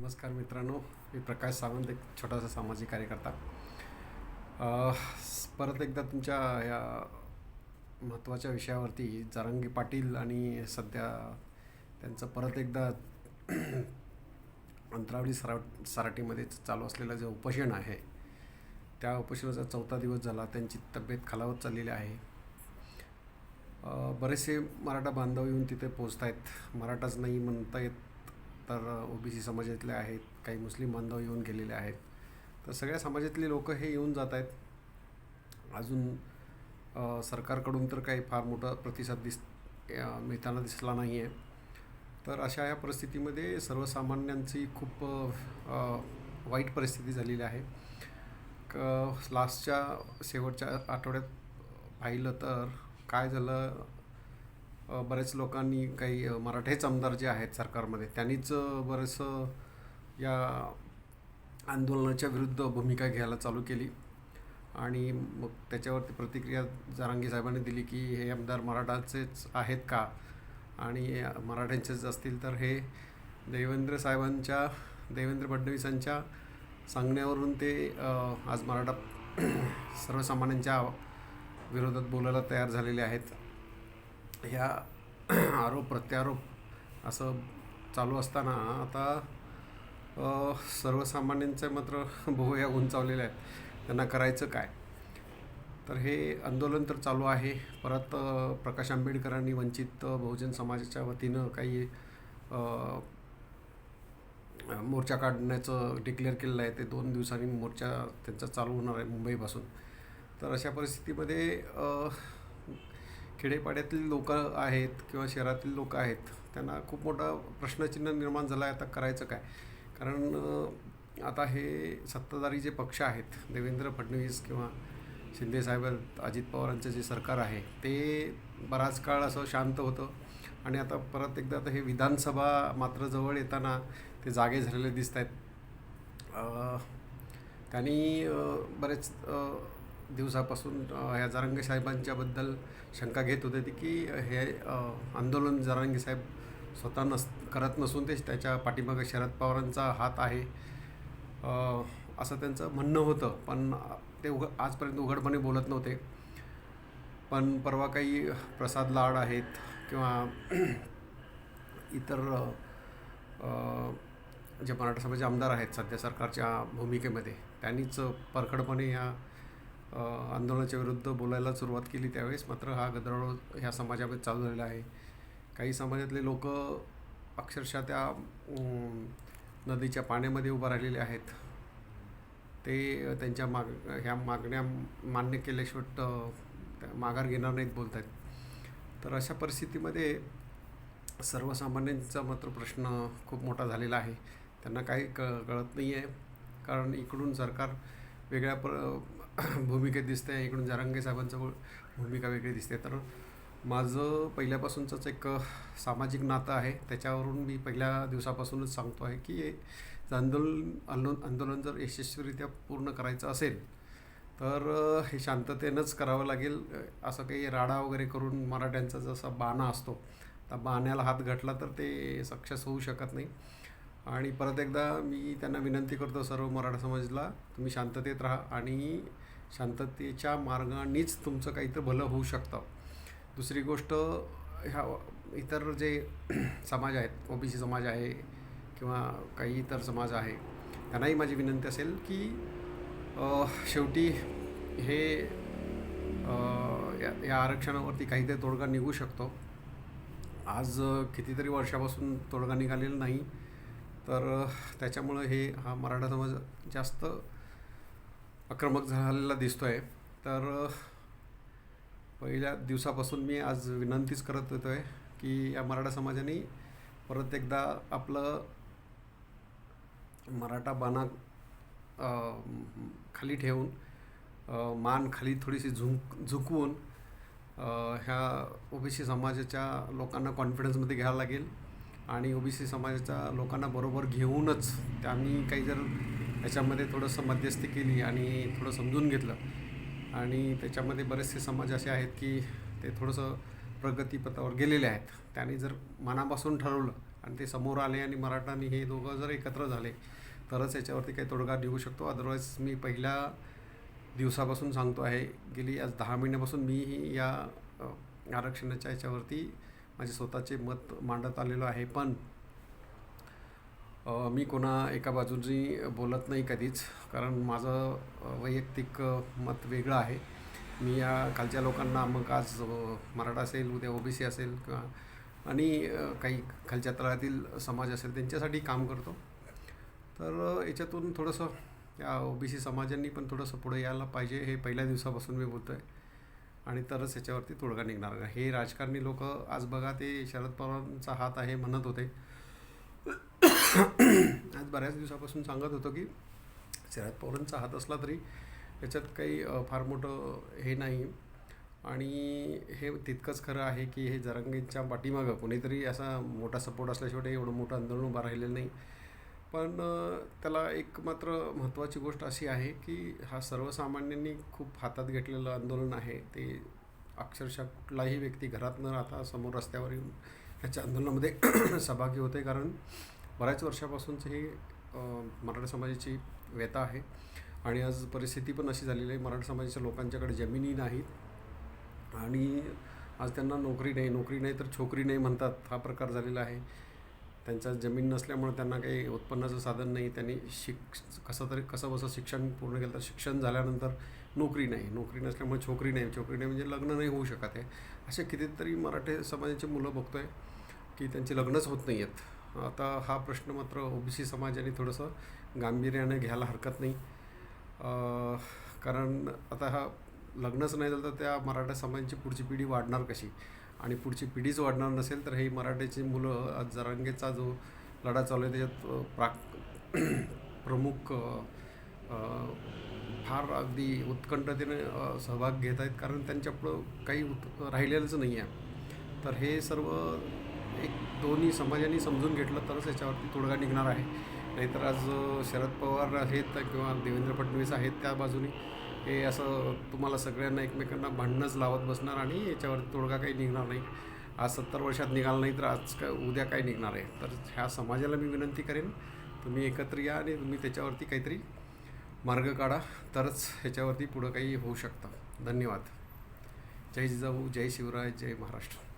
नमस्कार मित्रांनो मी प्रकाश सावंत एक छोटासा सामाजिक कार्यकर्ता. परत एकदा तुमच्या या महत्त्वाच्या विषयावरती जारंगी पाटील आणि सध्या त्यांचं परत एकदा अंतरावली सरा सराटीमध्ये चालू असलेलं जे उपोषण आहे त्या उपोषणाचा चौथा दिवस झाला त्यांची तब्येत खालावत चाललेली आहे. बरेचसे मराठा बांधव येऊन तिथे पोचत आहेत मराठाच नाही म्हणता येत तर ओ बी सी समाजातले आहेत काही मुस्लिम बांधव येऊन गेलेले आहेत. तर सगळ्या समाजातले लोक हे येऊन जात आहेत. अजून सरकारकडून तर काही फार मोठा प्रतिसाद दिस मिळताना दिसला नाही आहे तर अशा या परिस्थितीमध्ये सर्वसामान्यांची खूप वाईट परिस्थिती झालेली आहे. क लास्टच्या शेवटच्या आठवड्यात पाहिलं तर काय झालं बरेच लोकांनी काही मराठेच आमदार जे आहेत सरकारमध्ये त्यांनीच बरंचसं या आंदोलनाच्या विरुद्ध भूमिका घ्यायला चालू केली. आणि मग त्याच्यावरती प्रतिक्रिया जारांगी साहेबांनी दिली की हे आमदार मराठाचेच आहेत का? आणि मराठ्यांचेच असतील तर हे देवेंद्र साहेबांच्या देवेंद्र फडणवीसांच्या सांगण्यावरून ते आज मराठा सर्वसामान्यांच्या विरोधात बोलायला तयार झालेले आहेत. ह्या आरोप प्रत्यारोप असं चालू असताना आता सर्वसामान्यांचे सर्वसामान्यांचं मात्र ह्या उंचावलेल्या आहेत. त्यांना करायचं काय? तर हे आंदोलन तर चालू आहे. परत प्रकाश आंबेडकरांनी वंचित बहुजन समाजाच्या वतीनं काही मोर्चा काढण्याचं डिक्लेअर केलेलं आहे. ते दोन दिवसांनी मोर्चा त्यांचा चालू होणार आहे मुंबईपासून. तर अशा परिस्थितीमध्ये खेडेपाड्यातील लोक आहेत किंवा शहरातील लोक आहेत त्यांना खूप मोठा प्रश्नचिन्ह निर्माण झाला आहे. आता करायचं काय? कारण आता हे सत्ताधारी जे पक्ष आहेत देवेंद्र फडणवीस किंवा शिंदेसाहेब अजित पवारांचं जे सरकार आहे ते बराच काळ असं शांत होतं. आणि आता परत एकदा आता हे विधानसभा मात्र जवळ येताना ते जागे झालेले दिसत आहेत त्यांनी बरेच दिवसापासून ह्या जारंगे साहेबांच्याबद्दल शंका घेत होते ती की हे आंदोलन जारंगे साहेब स्वतः नस करत नसून ते त्याच्या पाठीमागे शरद पवारांचा हात आहे. असं त्यांचं म्हणणं होतं पण ते उघ आजपर्यंत उघडपणे बोलत नव्हते. पण परवा काही प्रसाद लाड आहेत किंवा इतर जे मराठा समाजाचे आमदार आहेत सध्या सरकारच्या भूमिकेमध्ये त्यांनीच परखडपणे या आंदोलनाच्या विरुद्ध बोलायला सुरुवात केली त्यावेळेस. मात्र हा गदारोळ ह्या समाजामध्ये चालू झालेला आहे. काही समाजातले लोक अक्षरशः त्या नदीच्या पाण्यामध्ये उभं राहिलेले आहेत. ते त्यांच्या माग ह्या मागण्या मान्य केल्याशिवाय माघार घेणार नाहीत बोलत आहेत तर अशा परिस्थितीमध्ये सर्वसामान्यांचा मात्र प्रश्न खूप मोठा झालेला आहे. त्यांना काही क कळत नाही आहे कारण इकडून सरकार वेगळ्या प्र भूमिकेत दिसते इकडून जारंगे साहेबांचं भूमिका वेगळी दिसते. तर माझं पहिल्यापासूनचंच एक सामाजिक नातं आहे. त्याच्यावरून मी पहिल्या दिवसापासूनच सांगतो आहे की आंदोलन आंदोलन आंदोलन जर यशस्वीरित्या पूर्ण करायचं असेल तर हे शांततेनंच करावं लागेल. असं काही राडा वगैरे करून मराठ्यांचा जसा बाणा असतो त्या बाण्याला हात घातला तर ते सक्सेस होऊ शकत नाही. आणि परत एकदा मी त्यांना विनंती करतो सर्व मराठा समाजला तुम्ही शांततेत राहा आणि शांततेच्या मार्गानेच तुमचं काहीतरी भलं होऊ शकतं. दुसरी गोष्ट ह्या इतर जे समाज आहेत ओ बी सी समाज आहे किंवा काही इतर समाज आहे त्यांनाही माझी विनंती असेल की शेवटी हे या या आरक्षणावरती काहीतरी तोडगा निघू शकतो. आज कितीतरी वर्षापासून तोडगा निघालेला नाही तर त्याच्यामुळं हे हा मराठा समाज जास्त आक्रमक झालेला दिसतो आहे तर पहिल्या दिवसापासून मी आज विनंतीच करत होतो आहे की या मराठा समाजाने परत एकदा आपलं मराठा बाणा खाली ठेवून मान खाली थोडीशी झुंक झुकवून अ, ह्या ओबीसी समाजाच्या लोकांना कॉन्फिडन्समध्ये घ्यायला लागेल. आणि ओबीसी समाजाच्या लोकांना बरोबर घेऊनच त्यांनी काही जर याच्यामध्ये थोडंसं मध्यस्थी केली आणि थोडं समजून घेतलं. आणि त्याच्यामध्ये बरेचसे समाज असे आहेत की ते थोडंसं प्रगतीपथावर गेलेले आहेत. त्यांनी जर मनापासून ठरवलं आणि ते समोर आले आणि मराठाने हे दोघं जर एकत्र झाले तरच याच्यावरती काही तोडगा निघू शकतो. अदरवाईज मी पहिल्या दिवसापासून सांगतो आहे गेली आज दहा महिन्यापासून मीही या आरक्षणाच्या याच्यावरती माझे स्वतःचे मत मांडत आलेलो आहे. पण मी कोणा एका बाजूनी बोलत नाही कधीच कारण माझं वैयक्तिक मत वेगळं आहे. मी या खालच्या लोकांना मग आज मराठा असेल उद्या ओबीसी असेल किंवा आणि काही खालच्या तळातील समाज असेल त्यांच्यासाठी काम करतो. तर याच्यातून थोडंसं या ओबीसी समाजांनी पण थोडंसं पुढे यायला पाहिजे हे पहिल्या दिवसापासून मी बोलतो आहे आणि तरच याच्यावरती तोडगा निघणार. हे राजकारणी लोक आज बघा ते शरद पवारांचा हात आहे म्हणत होते. आज बऱ्याच दिवसापासून सांगत होतो की शरद पवारांचा हात असला तरी याच्यात काही फार मोठं हे नाही. आणि हे तितकंच खरं आहे की हे जरांगेच्या पाठीमागं कोणीतरी असा मोठा सपोर्ट असल्याशिवाय एवढं मोठं आंदोलन उभं राहिलेलं नाही. पण त्याला एक मात्र महत्त्वाची गोष्ट अशी आहे की हा सर्वसामान्यांनी खूप हातात घेतलेलं आंदोलन आहे. ते अक्षरशः कुठलाही व्यक्ती घरात न राहता समोर रस्त्यावर येऊन ह्याच्या आंदोलनामध्ये सहभागी होते. कारण बऱ्याच वर्षापासूनच हे मराठा समाजाची व्यथा आहे. आणि आज परिस्थिती पण अशी झालेली आहे मराठा समाजाच्या लोकांच्याकडे जमिनी नाहीत. आणि आज त्यांना नोकरी नाही नोकरी नाही तर छोकरी नाही म्हणतात हा प्रकार झालेला आहे. त्यांच्या जमीन नसल्यामुळे त्यांना काही उत्पन्नाचं साधन नाही त्यांनी शिक कसं तरी कसं बसं शिक्षण पूर्ण केलं तर शिक्षण झाल्यानंतर नोकरी नाही. नोकरी नसल्यामुळे छोकरी नाही. छोकरी नाही म्हणजे लग्न नाही होऊ शकत आहे. असे कितीतरी मराठी समाजाची मुलं बघतोय की त्यांची लग्नच होत नाही आहेत आता हा प्रश्न मात्र ओबीसी समाजाने थोडंसं गांभीर्याने घ्यायला हरकत नाही. कारण आता हा लग्नच नाही झालं तर त्या मराठा समाजाची पुढची पिढी वाढणार कशी? आणि पुढची पिढीच वाढणार नसेल तर हे मराठीची मुलं आज जरांगेचा जो लढा चालू आहे त्याच्यात प्राक प्रमुख फार अगदी उत्कंठतेने सहभाग घेत आहेत. कारण त्यांच्यापुढं काही उत राहिलेलंच नाही आहे तर हे सर्व एक दोन्ही समाजांनी समजून घेतलं तरच याच्यावरती तोडगा निघणार आहे. नाहीतर आज शरद पवार आहेत किंवा देवेंद्र फडणवीस आहेत त्या बाजूने हे असं तुम्हाला सगळ्यांना एकमेकांना भांडणंच लावत बसणार आणि याच्यावरती तोडगा काही निघणार नाही. आज सत्तर वर्षात निघाला नाही तर आज काय उद्या काय निघणार आहे? तर ह्या समाजाला मी विनंती करेन तुम्ही एकत्र या आणि तुम्ही त्याच्यावरती काहीतरी मार्ग काढा तरच ह्याच्यावरती पुढं काही होऊ शकतं. धन्यवाद. जय जिजाऊ जय शिवराय जय महाराष्ट्र.